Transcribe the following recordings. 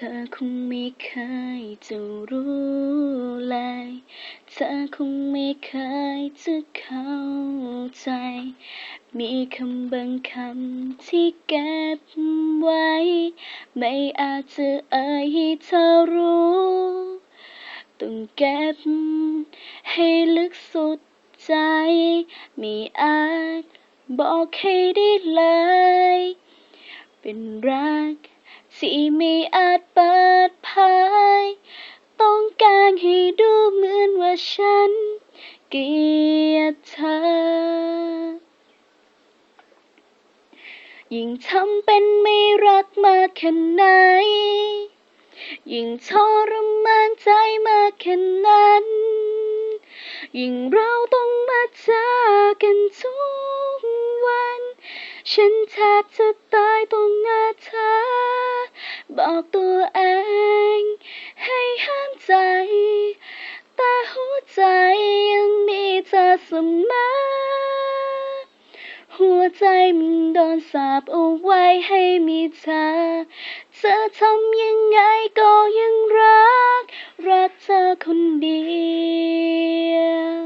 ธอคงไม่เคยจะรู้เลย เธอคงไม่เคยจะเข้าใจ มีคำบางคำที่เก็บไว้ ไม่อาจจะเอ่ยให้เธอรู้ ต้องเก็บให้ลึกสุดใจ ไม่อาจบอกให้ได้เลย เป็นรัก ที่ไม่อาจเปิดเผยต้องการให้ดูเหมือนว่าฉันเกลียดเธอ ยิ่งทำเป็นไม่รักมากแค่ไหน ยิ่งทรมานใจมากแค่นั้น ยิ่งเราต้องมาเจอกันทุกวัน ฉันแทบจะตายตรงหน้าเธอ บอกตัวเอง ให้ห้ามใจ แต่หัวใจยังมีเธอเสมอหัวใจมันโดนสาปเอาไว้ให้มีเธอ เธอทำยังไงก็ยังรัก รักเธอคนเดียว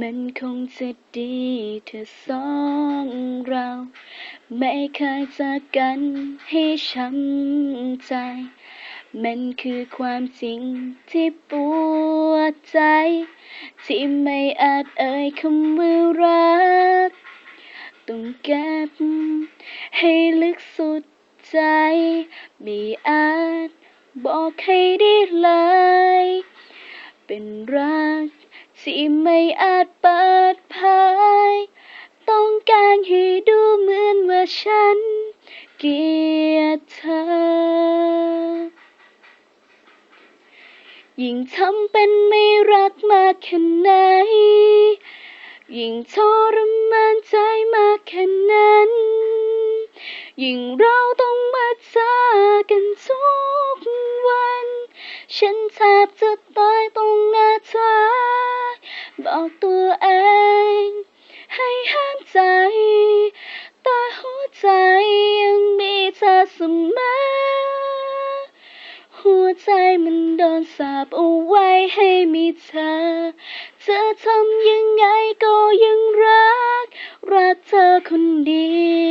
มันคงจะดีถ้าสองเรา ไม่เคยจอกันให้ช้ำใจ มันคือความจริงที่ปวดใจ ที่ไม่อาจเอ่ยคำว่ารัก ต้องเก็บให้ลึกสุดใจ ไม่อาจบอกให้ได้เลย เป็นรักที่ไม่อาจเปิดเผยต้องการให้ดู ฉันเกลียดเธอ ยิ่งทำเป็นไม่รักมากแค่ไหน ยิ่งทรมานใจมากแค่นั้น ยิ่งเราต้องมาเจอกันทุกวัน ฉันแทบจะตายตรงหน้าเธอ บอกตัวเอง ให้ห้ามใจ ใจมันโดนสาบเอาไว้ให้มีเธอ เธอทำยังไงก็ยังรัก รักเธอคนเดี